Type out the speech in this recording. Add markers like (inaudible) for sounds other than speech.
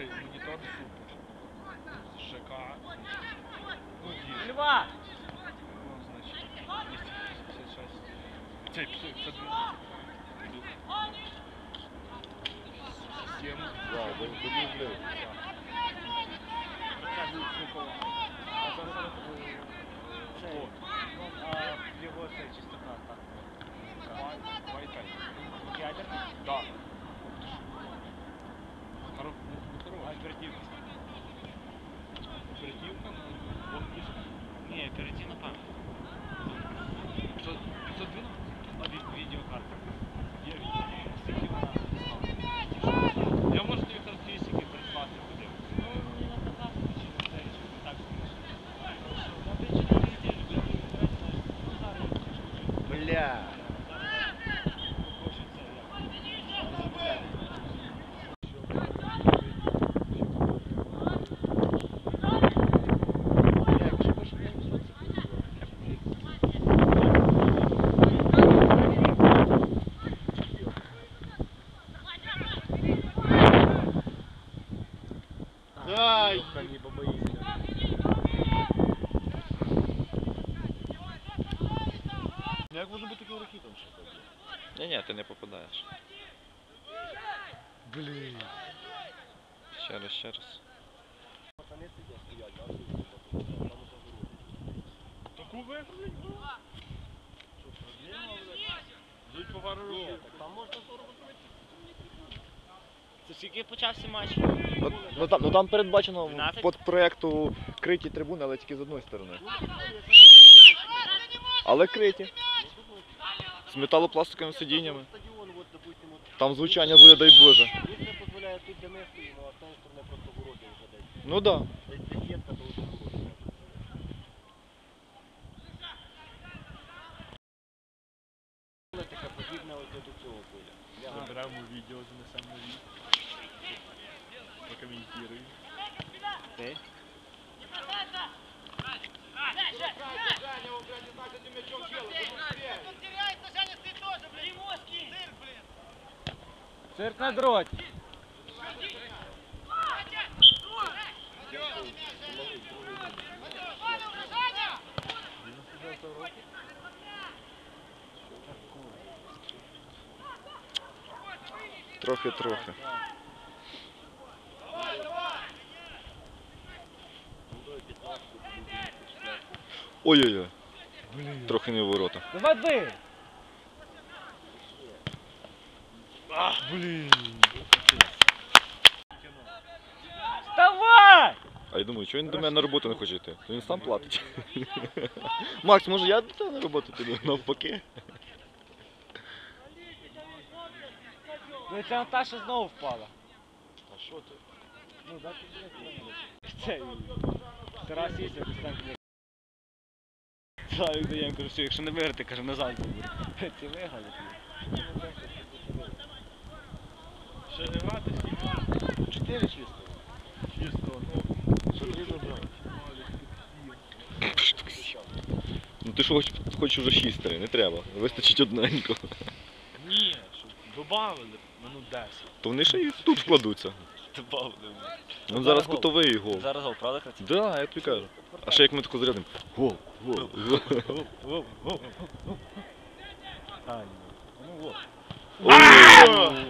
Слушай, монитор супер. ЖК. Ну, есть. Льва! Ну, значит, 256. Цепь, цепь, Система. Да, да, да, да. Ну, а его частота так. Wi-Fi. Ядерный? Да. huge. Як може бути таким рахітом ще так? Ні, ні, ти не попадаєш. Блін. Ще раз, ще раз. Таку виграли? Що, проблема, блядь? Жуть по пару років. так там можна зробити. Це скільки почався матч? Ну, ну, там, ну там передбачено 12? під проєкту криті трибуни, але тільки з одної сторони. Але криті. З металопластиковими сидіннями. Стадіон, от, допустим, от, Там звучання буде, дай Боже. місце дозволяє тут, де ми стоїмо, а з тієї сторони просто городи вже десь. Ну да. Десь десь сітка, то вже городи. Поле таке подібне ось до цього поля. Я Заберемо відео, занесемо на відео. Прокоментуємо. Ти? Цирк на дроті. Трохи-трохи. Ой-ой-ой. Трохи не в ворота. Давай бий! Блін. Вставай! А я думаю, чого він до мене на роботу не хоче йти? То він сам платить. (laughs) Макс, може я до тебе на роботу піду навпаки? Ну ця Наташа знову впала. А що ти? Ну, да, Це Тарас їздив, так. Славік дає, кажу, що якщо не виграти, каже, назад буде. Виграли. Ще грати скільки? Чотири чисто. Чисто, ну. Ти? Ну ти що хоч, хоч уже шістере, не треба. Вистачить одненько. Ні, щоб добавили минут 10. То вони ще і тут вкладуться. Добавили. Ну зараз кутовий гол. Зараз гол, правда, Храців? Да, я тобі кажу. А ще як ми таку зарядимо. Гол, гол, гол. А, ні. Ну от. Ой!